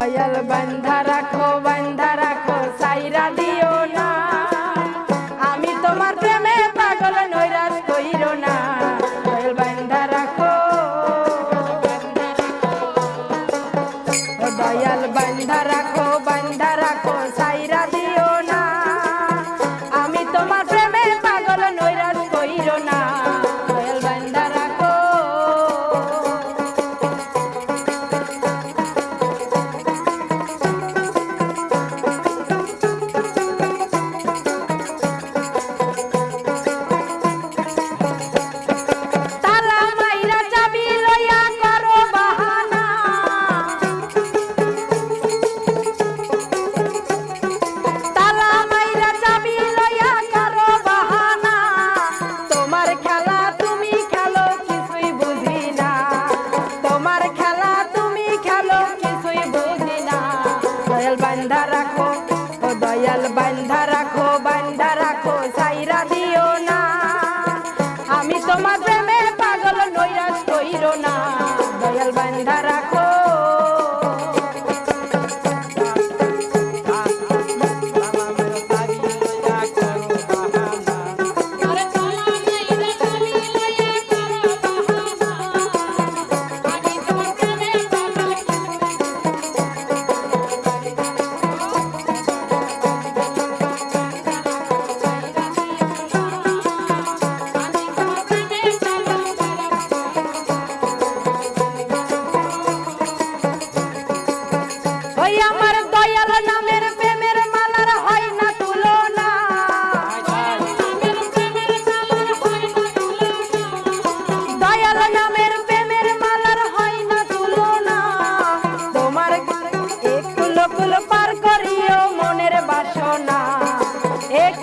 দয়াল বান্ধা রাখো বান্ধা রাখো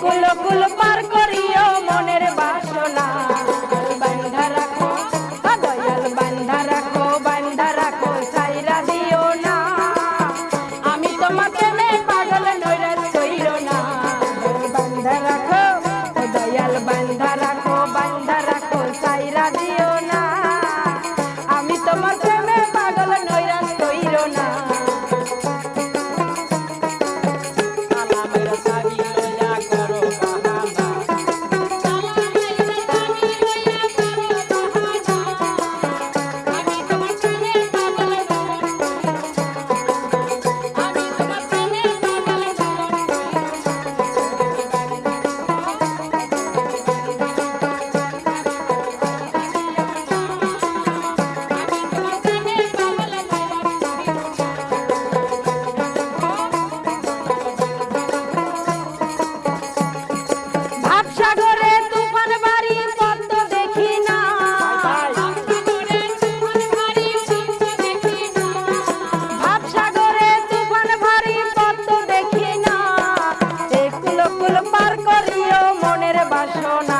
কুল কুল পার করিও মনের বাসনা। বান্ধা রাখো দয়াল, বান্ধা রাখো বান্ধা রাখো সাইরা দিও না। আমি তোমাকে মে পাগল নৈরাজ কইর না। বান্ধা রাখো দয়াল, বান্ধা রাখো বান্ধা রাখো সাইরা দিও বাসনা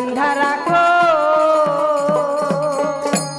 দয়াল বান্ধা রাখো